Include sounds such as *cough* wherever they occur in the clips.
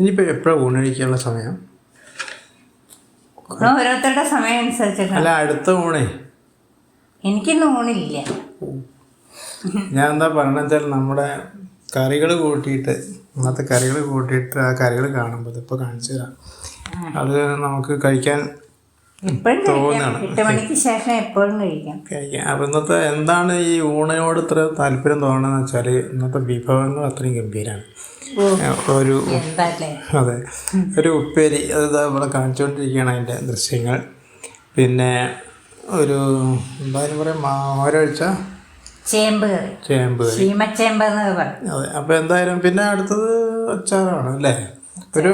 ഇനിയിപ്പോൾ എപ്പോഴാണ് ഊണഴിക്കാനുള്ള സമയം? ഓരോരുത്തരുടെ സമയം അനുസരിച്ചിട്ടാണ് അല്ല അടുത്ത ഊണേ. എനിക്കിന്ന് ഊണില്ല. ഞാൻ എന്താ പറയണെന്ന് വെച്ചാൽ നമ്മുടെ കറികൾ കൂട്ടിയിട്ട് ഇന്നത്തെ കറികൾ കൂട്ടിയിട്ട് ആ കറികൾ കാണുമ്പോൾ ഇപ്പോൾ കാണിച്ചു തരാം. അത് നമുക്ക് കഴിക്കാൻ തോന്നുകയാണ്. എട്ട് മണിക്ക് ശേഷം എപ്പോഴും കഴിക്കാം. കഴിക്കാം. അപ്പം ഇന്നത്തെ എന്താണ് ഈ ഊണയോട് ഇത്ര താല്പര്യം തോന്നണമെന്ന് വെച്ചാൽ ഇന്നത്തെ വിഭവങ്ങൾ അത്രയും ഗംഭീരമാണ് ഒരു അതെ. ഒരു ഉപ്പേരി അത് നമ്മളെ ഇവിടെ കാണിച്ചുകൊണ്ടിരിക്കുകയാണ് അതിന്റെ ദൃശ്യങ്ങൾ. പിന്നെ ഒരു എന്തായാലും പറയാം ഒരാഴ്ച ചേമ്പ് ചേമ്പ് ചീമച്ചേമ്പ് അതെ. അപ്പോൾ എന്തായാലും പിന്നെ അടുത്തത് അച്ചാറാണ് അല്ലേ? ഒരു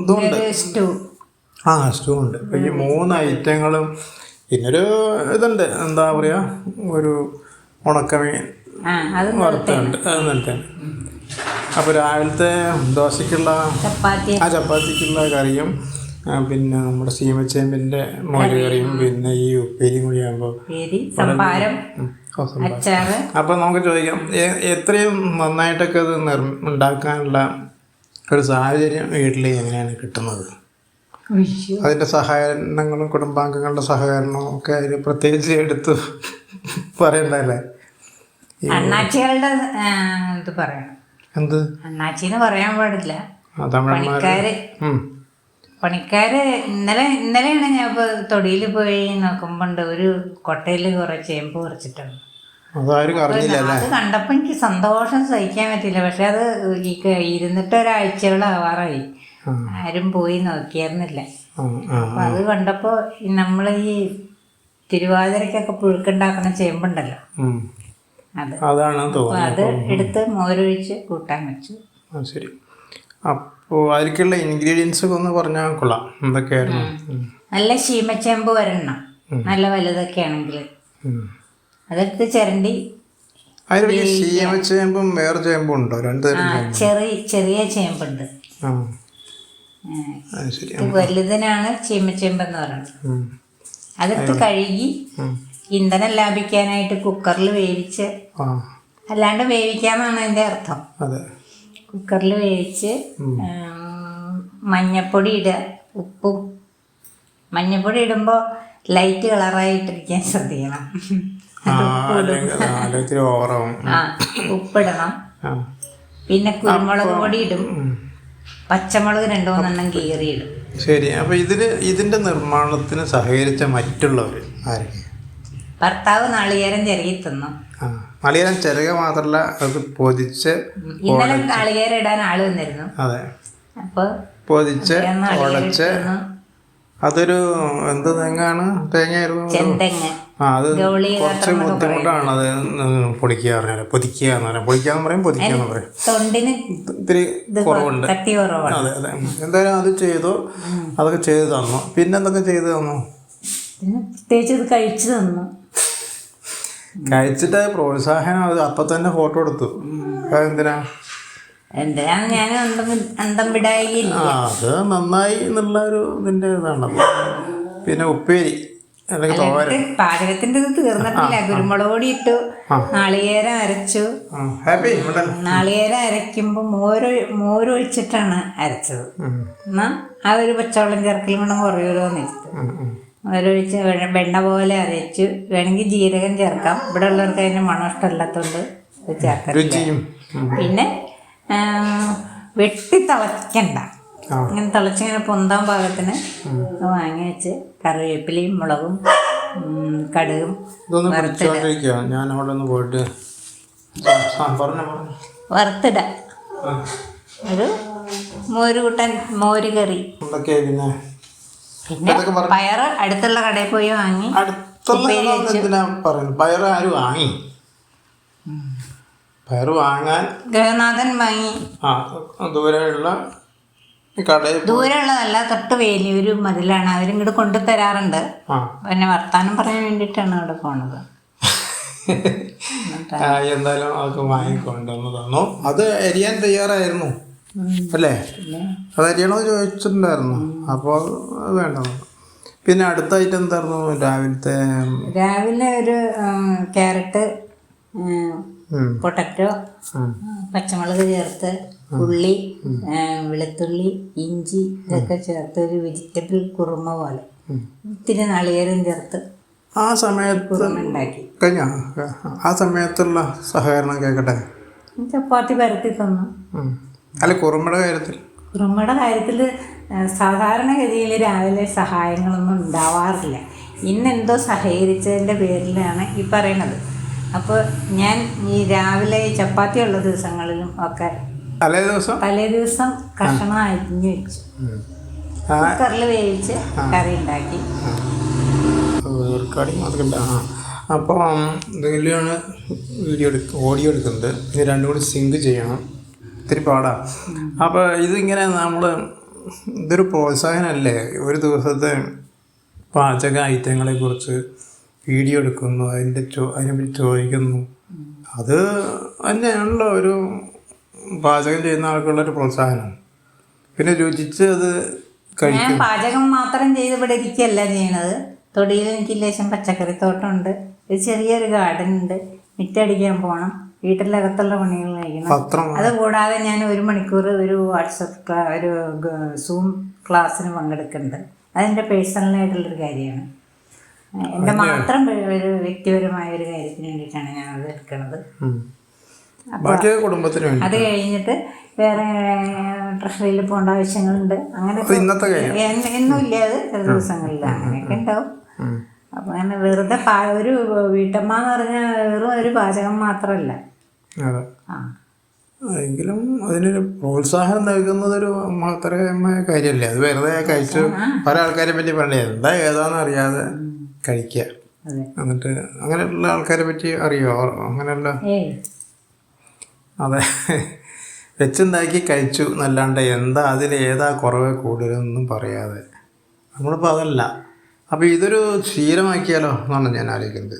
ഇതുണ്ട്. സ്റ്റൂ. ആ സ്റ്റൂ ഉണ്ട്. അപ്പോൾ ഈ മൂന്ന് ഐറ്റങ്ങളും പിന്നൊരു ഇതുണ്ട്. എന്താ പറയുക ഒരു ഉണക്കമീൻ വറുത്തുണ്ട് അത് നിലത്താണ് അപ്പോൾ രാവിലത്തെ ദോശയ്ക്കുള്ള ചപ്പാത്തി. ആ ചപ്പാത്തിക്കുള്ള കറിയും പിന്നെ നമ്മുടെ സീമച്ചേമ്പിന്റെ മോര് കറിയും പിന്നെ ഈ ഉപ്പേരിയും കൂടി ആകുമ്പോൾ അപ്പോൾ നമുക്ക് ചോദിക്കാം എത്രയും നന്നായിട്ടൊക്കെ അത് നിർ ഉണ്ടാക്കാനുള്ള ഒരു സാഹചര്യം വീട്ടിൽ എങ്ങനെയാണ് കിട്ടുന്നത്. അതിന്റെ സഹകരണങ്ങളും കുടുംബാംഗങ്ങളുടെ സഹകരണവും ഒക്കെ അതിൽ പ്രത്യേകിച്ച് എടുത്ത് പറയണ്ടല്ലേ? അണ്ണാച്ചികളുടെ ഇത് പറയണം. എന്ത്? അണ്ണാച്ചിന്ന് പറയാൻ പാടില്ല. പണിക്കാര്. പണിക്കാര് ഇന്നലെ ഇന്നലെയാണ് ഞാൻ ഇപ്പൊ തൊടിയിൽ പോയി നോക്കുമ്പോണ്ട് ഒരു കൊട്ടയിൽ കുറെ ചേമ്പ് കുറച്ചിട്ടുണ്ട് അത് കണ്ടപ്പോ എനിക്ക് സന്തോഷം സഹിക്കാൻ പറ്റില്ല പക്ഷെ അത് ഇരുന്നിട്ട് ഒരാഴ്ചകളാവാറായി. ആരും പോയി നോക്കിയായിരുന്നില്ല അപ്പൊ അത് കണ്ടപ്പോ നമ്മൾ ഈ തിരുവാതിരക്കൊക്കെ പുഴുക്കുണ്ടാക്കുന്ന ചേമ്പുണ്ടല്ലോ. അതാണ് തോന്നുന്നത് അത് എടുത്ത് മോരൊഴിച്ച് കൂട്ടാൻ വെച്ചു. ശരി. അപ്പോൾ അതിലേക്കുള്ള ഇൻഗ്രീഡിയൻസ് ഒക്കെ ഒന്ന് പറഞ്ഞാൽ കൊള്ളാം. എന്തൊക്കെയായിരുന്നു? നല്ല ശീമച്ചേമ്പ് വരണം നല്ല വലുതൊക്കെ ആണെങ്കിൽ. അതെടുത്ത് ചിരണ്ടി അതിലേക്ക് ചീമ ചേമ്പും വേറെ ചേമ്പും ഉണ്ടോ? രണ്ട് ചെറിയ ചെറിയ ചേമ്പുണ്ട്. വലുതിനാണ് ചീമച്ചേമ്പെന്ന് പറയുന്നത്. അതെടുത്ത് കഴുകി. ഇന്ധനം ലാഭിക്കാനായിട്ട് കുക്കറിൽ വേവിച്ച് അല്ലാണ്ട് വേവിക്കാന്നാണ് അതിന്റെ അർത്ഥം. കുക്കറിൽ വേവിച്ച് മഞ്ഞപ്പൊടി ഇടുക. ഉപ്പും മഞ്ഞപ്പൊടി ഇടുമ്പോൾ ലൈറ്റ് കളറായിട്ടിരിക്കാൻ ശ്രദ്ധിക്കണം. ആ ഉപ്പിടണം പിന്നെ കുരുമുളക് പൊടി ഇടും. പച്ചമുളക് രണ്ടു മൂന്നെണ്ണം കീറിയിടും ശരി. അപ്പൊ ഇതിന് ഇതിന്റെ നിർമ്മാണത്തിന് സഹകരിച്ച മറ്റുള്ളവർ ആരൊക്കെ ഭർത്താവ് നാളികേരം ചെറിയ തിന്നു നാളികേരം ചെറിയ മാത്രമല്ല അത് പൊതിച്ച് ഇന്നലെ നാളികേരം ഇടാൻ ആൾ വന്നിരുന്നു. അതെ. അപ്പോൾ പൊതിച്ച് ഉടച്ച്. അതൊരു എന്ത് തെങ്ങാണ്? തേങ്ങയായിരുന്നു ചെന്തെങ്ങ്. ആ അത് കുറച്ച് ബുദ്ധിമുട്ടാണ്. അത് പൊടിക്കുക പറഞ്ഞാൽ പൊതിക്കുക എന്ന് പറയാം. പൊടിക്കുക എന്ന് പറയും പൊതിക്കുക എന്ന് പറയും. തൊണ്ടിന് ഇത്തിരി കുറവുണ്ട്. അതെ അതെ. എന്തായാലും അത് ചെയ്തു. അതൊക്കെ ചെയ്തു തന്നു. പിന്നെ എന്തൊക്കെ ചെയ്ത് തന്നു? പ്രത്യേകിച്ച് ഇത് കഴിച്ചു തന്നു. കഴിച്ചിട്ട് പ്രോത്സാഹനം അത് അപ്പൊ തന്നെ ഫോട്ടോ എടുത്തു. അതെന്തിനാ? എന്തിനാണ് ഞാൻ അന്തം വിടായില്ല. അത് നന്നായി എന്നുള്ള ഒരു ഇതിന്റെ ഇതാണ്. പിന്നെ ഉപ്പേരി പാചകത്തിന്റെ ഇത് തീർന്നിട്ടില്ല. കുരുമുളകൊടി ഇട്ടു നാളികേരം അരച്ചു. നാളികേരം അരയ്ക്കുമ്പോൾ മോര് മോരൊഴിച്ചിട്ടാണ് അരച്ചത്. എന്നാ ആ ഒരു പച്ചവെള്ളം ചേർക്കലും കൂടെ എന്ന് വെ- വെണ്ണ പോലെ അരച്ചു വേണമെങ്കിൽ ജീരകം ചേർക്കാം. ഇവിടെ ഉള്ളവർക്ക് അതിന് മണം ഇഷ്ടമില്ലാത്തതുകൊണ്ട് ചേർക്കാം പിന്നെ വെട്ടി തിളക്കണ്ട. ഇങ്ങനെ തിളച്ചിങ്ങനെ പൊന്താൻ പാകത്തിന് വാങ്ങി വെച്ച് കറിവേപ്പിലയും മുളകും കടുകും ഞാൻ അവിടെ ഒന്ന് പോയിട്ട് വറുത്തിട ഒരു മോര് കൂട്ടാൻ മോര് കറി പിന്നെ പിന്നെ പയറ് അടുത്തുള്ള കടയിൽ പോയി വാങ്ങി അടുത്തുള്ള പറയുന്നത്? പയറ് ആര് വാങ്ങി? പയറ് വാങ്ങാൻ ഗൃഹനാഥൻ വാങ്ങി. ആ ദൂരെയുള്ള കടയിൽ ദൂരമുള്ളതല്ല തൊട്ട് വേലിയൊരു മതിലാണ്. അവരിങ്ങോട്ട് കൊണ്ടു തരാറുണ്ട്. പിന്നെ വർത്താനം പറയാൻ വേണ്ടിയിട്ടാണ് അവിടെ പോണത്. എന്തായാലും അതൊക്കെ വാങ്ങിക്കൊണ്ടുവന്ന് തന്നു അത് എരിയാൻ തയ്യാറായിരുന്നു. അല്ലേ? അത് അരിയണമെന്ന് ചോദിച്ചിട്ടുണ്ടായിരുന്നു. അപ്പോൾ വേണ്ട പിന്നെ അടുത്തായിട്ട് എന്തായിരുന്നു രാവിലത്തെ? രാവിലെ ഒരു ക്യാരറ്റ് പൊട്ടറ്റോ പച്ചമുളക് ചേർത്ത് ഉള്ളി വെളുത്തുള്ളി ഇഞ്ചി ഇതൊക്കെ ചേർത്ത് ഒരു വെജിറ്റബിൾ കുറുമ പോലെ. ഇത്തിരി നാളികേരം ചേർത്ത് ആ സമയത്ത് ഉണ്ടാക്കി. കഴിഞ്ഞ? ആ സമയത്തുള്ള സഹകരണം കേൾക്കട്ടെ ചപ്പാത്തി പരത്തി തന്നു. അല്ല കുറുമയുടെ കാര്യത്തിൽ. കുറുമയുടെ കാര്യത്തിൽ സാധാരണഗതിയിൽ രാവിലെ സഹായങ്ങളൊന്നും ഉണ്ടാവാറില്ല. ഇന്നെന്തോ സഹകരിച്ചതിന്റെ പേരിലാണ് ഈ പറയുന്നത് അപ്പോൾ ഞാൻ ഈ രാവിലെ ചപ്പാത്തി ഉള്ള ദിവസങ്ങളിലും ഒക്കെ തലേ ദിവസം? തലേ ദിവസം കഷണം അരിഞ്ഞു വെച്ചു. കുക്കറിൽ വേവിച്ച് കറി ഉണ്ടാക്കി. അപ്പോൾ ഇതിലാണ് വീഡിയോ എടുക്കുക ഓഡിയോ എടുക്കുന്നത്. ഇത് രണ്ടും കൂടി സിങ്ക് ചെയ്യണം. ഇത്തിരി പാടാണ് അപ്പോൾ ഇതിങ്ങനെ നമ്മൾ ഇതൊരു പ്രോത്സാഹനമല്ലേ ഒരു ദിവസത്തെ പാചക ഐറ്റങ്ങളെക്കുറിച്ച് വീഡിയോ എടുക്കുന്നു അതിന്റെ ചോ അതിനെപ്പറ്റി ചോദിക്കുന്നു. അത് തന്നെയാണല്ലോ ഒരു പാചകം ചെയ്യുന്ന ആൾക്കുള്ളൊരു പ്രോത്സാഹനം. പിന്നെ രുചിച്ച് അത് ഞാൻ പാചകം മാത്രം ചെയ്ത് ഇവിടെ ഇരിക്കുകയല്ല ചെയ്യണത്. തൊടിയിൽ എനിക്ക് ലേശം പച്ചക്കറിത്തോട്ടമുണ്ട് ഒരു ചെറിയൊരു ഗാർഡൻ ഉണ്ട്. മിറ്റടിക്കാൻ പോകണം വീട്ടിലകത്തുള്ള പണികൾ കഴിക്കണം അതുകൂടാതെ അത് കൂടാതെ ഞാൻ ഒരു മണിക്കൂർ ഒരു വാട്സപ്പ് ഒരു സൂം ക്ലാസ്സിന് പങ്കെടുക്കുന്നുണ്ട്. അതെന്റെ പേഴ്സണലായിട്ടുള്ളൊരു കാര്യമാണ്. എന്റെ മാത്രം ഒരു വ്യക്തിപരമായ ഒരു കാര്യത്തിന് വേണ്ടിയിട്ടാണ് ഞാൻ അത് എടുക്കുന്നത്. കുടുംബത്തിന് അത് കഴിഞ്ഞിട്ട് വേറെ ട്രഷറിയിൽ പോകേണ്ട ആവശ്യങ്ങളുണ്ട്. അങ്ങനെ എൻ- അത് ചില ദിവസങ്ങളിൽ അങ്ങനെയൊക്കെ ഉണ്ടാവും. അപ്പൊ അങ്ങനെ വെറുതെ ഒരു വീട്ടമ്മ എന്ന് പറഞ്ഞാൽ വെറും ഒരു പാചകം മാത്രമല്ല. ആ. എങ്കിലും അതിനൊരു പ്രോത്സാഹനം നൽകുന്നതൊരു മഹത്തരമായ കാര്യമല്ലേ? അത് വെറുതെ കഴിച്ചു പല ആൾക്കാരെ പറ്റി പറയണേ എന്താ ഏതാണെന്ന് അറിയാതെ കഴിക്കുക എന്നിട്ട് അങ്ങനെയുള്ള ആൾക്കാരെ പറ്റി അറിയോ? അങ്ങനെയുള്ള അതെ. വെച്ചുണ്ടാക്കി കഴിച്ചു എന്നല്ലാണ്ട് എന്താ അതിൽ ഏതാ കുറവ് കൂടുതലൊന്നും പറയാതെ. നമ്മളിപ്പോൾ അതല്ല. അപ്പോൾ ഇതൊരു ശീലമാക്കിയാലോ എന്നാണ് ഞാൻ ആലോചിക്കുന്നത്.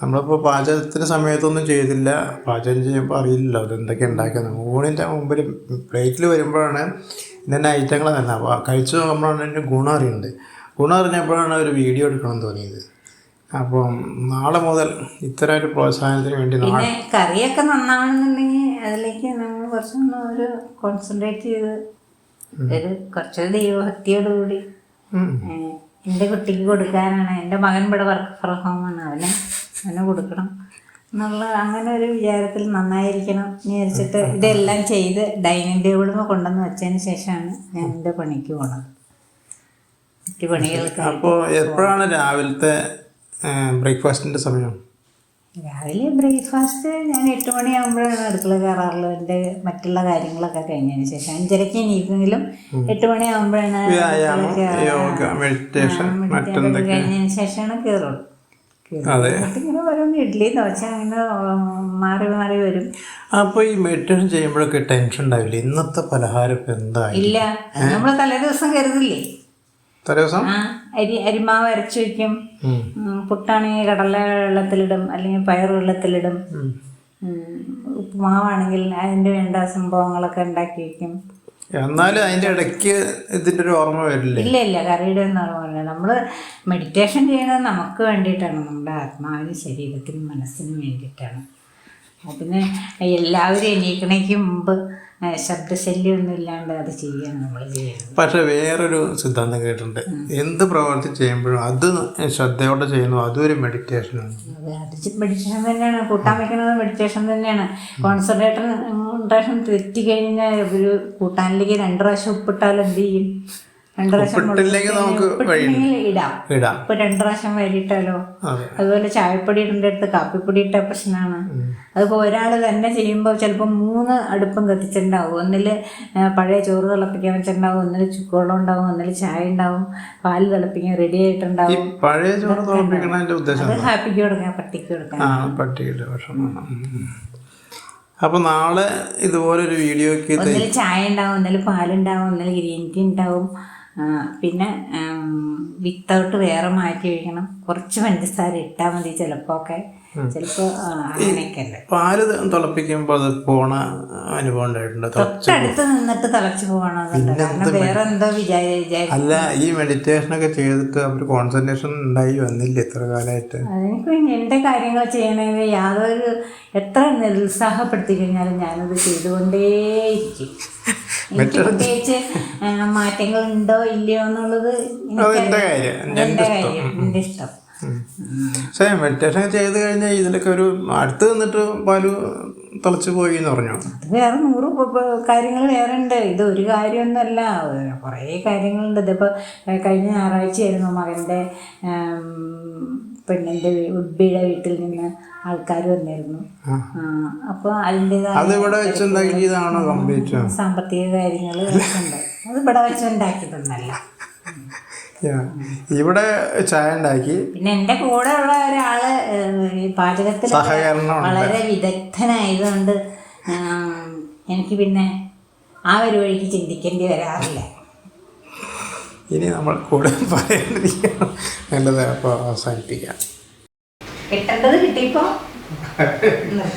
നമ്മളിപ്പോൾ പാചകത്തിന് സമയത്തൊന്നും ചെയ്തില്ല. പാചകം ചെയ്യുമ്പോൾ അറിയില്ലല്ലോ അതെന്തൊക്കെ ഉണ്ടാക്കുന്നത് ഊണിന്റെ മുമ്പിൽ പ്ലേറ്റിൽ വരുമ്പോഴാണ് ഇതിന്റെ ഐറ്റങ്ങൾ തന്നെ. അപ്പോൾ കഴിച്ചു നോക്കുമ്പോഴാണ് എന്റെ ഗുണം അറിയുന്നത്. ഗുണം അറിഞ്ഞപ്പോഴാണ് ഒരു വീഡിയോ എടുക്കണം തോന്നിയത്. അപ്പം നാളെ മുതൽ ഇത്തരം ഒരു പ്രോത്സാഹനത്തിന് വേണ്ടി നാളെ കറിയൊക്കെ നന്നാവണമെന്നുണ്ടെങ്കിൽ അതിലേക്ക് നമ്മൾ കുറച്ചൊന്ന് ഒരു കോൺസെൻട്രേറ്റ് ചെയ്ത് ഒരു കുറച്ചൊരു ദൈവഭക്തിയോടുകൂടി. എന്റെ കുട്ടിക്ക് കൊടുക്കാനാണ്. എന്റെ മകൻ ഇവിടെ വർക്ക് ഫ്രം ഹോമാണ് അവന് അവന് കൊടുക്കണം. എന്നുള്ള അങ്ങനെ ഒരു വിചാരത്തിൽ നന്നായിരിക്കണം വിചാരിച്ചിട്ട് ഇതെല്ലാം ചെയ്ത് ഡൈനിങ് ടേബിളിൽ കൊണ്ടുവന്ന് വെച്ചതിന് ശേഷമാണ് ഞാൻ എന്റെ പണിക്ക് പോണത്. മറ്റ് പണികൾക്ക് അപ്പോൾ എപ്പോഴാണ് രാവിലത്തെ ബ്രേക്ക്ഫാസ്റ്റിന്റെ സമയം? രാവിലെ ബ്രേക്ക്ഫാസ്റ്റ് ഞാൻ എട്ട് മണിയാകുമ്പോഴാണ് അടുക്കള കയറാറുള്ളത്. എന്റെ മറ്റുള്ള കാര്യങ്ങളൊക്കെ കഴിഞ്ഞതിന് ശേഷം. അഞ്ചരയ്ക്ക് എണീക്കുമെങ്കിലും എട്ട് മണിയാകുമ്പോഴാണ് കഴിഞ്ഞതിന് ശേഷമാണ് കയറുള്ളൂ. ഇങ്ങനെ ഓരോന്ന് ഇഡ്ഡലി ദോശ അങ്ങനെ മാറി മാറി വരും. അപ്പോൾ ഈ മെഡിറ്റേഷൻ ചെയ്യുമ്പോഴൊക്കെ ടെൻഷൻ ഉണ്ടാവില്ല? ഇന്നത്തെ പലഹാരം എന്താ ഇല്ല. നമ്മൾ തലേ ദിവസം കരുതില്ലേ? തലേദിവസം? അരി അരിമാവ് അരച്ചു വെക്കും. പുട്ടാണി പുട്ടാണെങ്കിൽ കടല വെള്ളത്തിലിടും അല്ലെങ്കിൽ പയർ വെള്ളത്തിലിടും. ഉപ്പുമാവാണെങ്കിൽ അതിന്റെ വേണ്ട സംഭവങ്ങളൊക്കെ ഉണ്ടാക്കി വയ്ക്കും എന്നാലും അതിന്റെ ഇടയ്ക്ക് ഇതിന്റെ ഒരു ഓർമ്മ വരില്ലേ? ഇല്ല ഇല്ല. കറിയുടെ ഒന്നും നമ്മൾ മെഡിറ്റേഷൻ ചെയ്യുന്നത് നമുക്ക് വേണ്ടിയിട്ടാണ്. നമ്മുടെ ആത്മാവിനും ശരീരത്തിനും മനസ്സിനും വേണ്ടിയിട്ടാണ്. പിന്നെ എല്ലാവരും എണീക്കണേക്ക് മുമ്പ് ശബ്ദശല്യമൊന്നും ഇല്ലാണ്ട് അത് ചെയ്യാൻ നമ്മൾ ചെയ്യുന്നത്. പക്ഷെ വേറൊരു സിദ്ധാന്തം കേട്ടിട്ടുണ്ട്. എന്ത് പ്രവർത്തി ചെയ്യുമ്പോഴും അത് ശ്രദ്ധയോടെ ചെയ്യുന്നു അതൊരു ഒരു മെഡിറ്റേഷനാണ് അത് മെഡിറ്റേഷൻ തന്നെയാണ്. കൂട്ടാൻ വെക്കുന്നത് മെഡിറ്റേഷൻ തന്നെയാണ്. കോൺസെൻട്രേഷൻ തെറ്റി കഴിഞ്ഞാൽ ഒരു കൂട്ടാനിലേക്ക് രണ്ട് പ്രാവശ്യം ഉപ്പിട്ടാൽ എന്ത് ചെയ്യും? ഇടാം. ഇപ്പൊ രണ്ട് പ്രാവശ്യം വരിയിട്ടാലോ അതെ. അതുപോലെ ചായപ്പൊടി ഇടേണ്ട അടുത്ത് കാപ്പിപ്പൊടി ഇട്ട പ്രശ്നമാണ് അതിപ്പോ ഒരാൾ തന്നെ ചെയ്യുമ്പോൾ ചിലപ്പോൾ മൂന്ന് അടുപ്പം കത്തിച്ചിട്ടുണ്ടാവും. ഒന്നിൽ പഴയ ചോറ് തിളപ്പിക്കാൻ വെച്ചിട്ടുണ്ടാവും ഒന്നിൽ ചുക്കുവെള്ളം ഉണ്ടാവും ഒന്നിൽ ചായ ഉണ്ടാവും പാൽ തിളപ്പിക്കാൻ റെഡി ആയിട്ടുണ്ടാവും. പഴയ ചോറ് അത് ഹാപ്പിക്ക് കൊടുക്കാം പട്ടിക്ക് കൊടുക്കാം. അപ്പൊ പട്ടിയുടെ നാളെ ഇതുപോലൊരു വീഡിയോക്ക് ഒന്നിൽ ചായ ഉണ്ടാവും ഒന്നിൽ പാലുണ്ടാവും ഒന്നിൽ ഗ്രീൻ ടീ ഉണ്ടാവും. പിന്നെ വിത്തൗട്ട് വേറെ മാറ്റി വയ്ക്കണം കുറച്ച് പഞ്ചസാര ഇട്ടാൽ മതി ചിലപ്പോൾ ഒക്കെ പാൽ തിളപ്പിക്കുമ്പോൾ അത് പോണ അനുഭവം ഉണ്ടായിട്ടുണ്ട്? തൊട്ടടുത്ത് നിന്നിട്ട് തിളച്ചു പോകണമെന്നുണ്ട് വേറെ എന്തോ അല്ല ഈ മെഡിറ്റേഷൻ ഒക്കെ ചെയ്തിട്ട് അവർ കോൺസെൻട്രേഷൻ ഉണ്ടായി വന്നില്ല ഇത്ര കാലമായിട്ട് എന്റെ എന്റെ കാര്യങ്ങൾ ചെയ്യണമെങ്കിൽ യാതൊരു എത്ര നിരുത്സാഹപ്പെടുത്തി കഴിഞ്ഞാലും ഞാനത് ചെയ്തുകൊണ്ടേയിരിക്കും *laughs* എനിക്ക് പ്രത്യേകിച്ച് മാറ്റങ്ങൾ ഉണ്ടോ ഇല്ലയോ എന്നുള്ളത് അതെന്റെ കാര്യം. എന്റെ കാര്യം എന്റെ ഇഷ്ടം. പക്ഷേ മെഡിറ്റേഷൻ ചെയ്ത് കഴിഞ്ഞാൽ ഇതിലൊക്കെ ഒരു അടുത്ത് നിന്നിട്ട് പാൽ തിളച്ചു പോയി എന്ന് പറഞ്ഞു? അത് വേറെ നൂറ് കാര്യങ്ങൾ വേറെ ഉണ്ട്. ഇത് ഒരു കാര്യമൊന്നുമല്ല. കുറേ കാര്യങ്ങളുണ്ട്. ഇതിപ്പോൾ കഴിഞ്ഞ ഞായറാഴ്ചയായിരുന്നു മകന്റെ പെണ്ണിന്റെ ഉഡ്ബിയുടെ വീട്ടിൽ നിന്ന് ആൾക്കാർ വന്നിരുന്നു. അപ്പോൾ അതിന്റെതായ സാമ്പത്തിക കാര്യങ്ങൾ ഉണ്ട്. അത് ഇവിടെ വെച്ചുണ്ടാക്കിയതൊന്നല്ല. ഇവിടെ ചായ ഉണ്ടാക്കി പിന്നെ എന്റെ കൂടെ ഉള്ള ഒരാൾ പാചകത്തിൽ വളരെ വിദഗ്ധനായതുകൊണ്ട് എനിക്ക് പിന്നെ ആ ഒരു വഴിക്ക് ചിന്തിക്കേണ്ടി വരാറില്ല. ഇനി നമ്മൾ കൂടെ പറയേണ്ടിരിക്കണം നല്ലത് അപ്പോൾ അവസാനിപ്പിക്കാം. കിട്ടേണ്ടത് കിട്ടിയപ്പോൾ *laughs*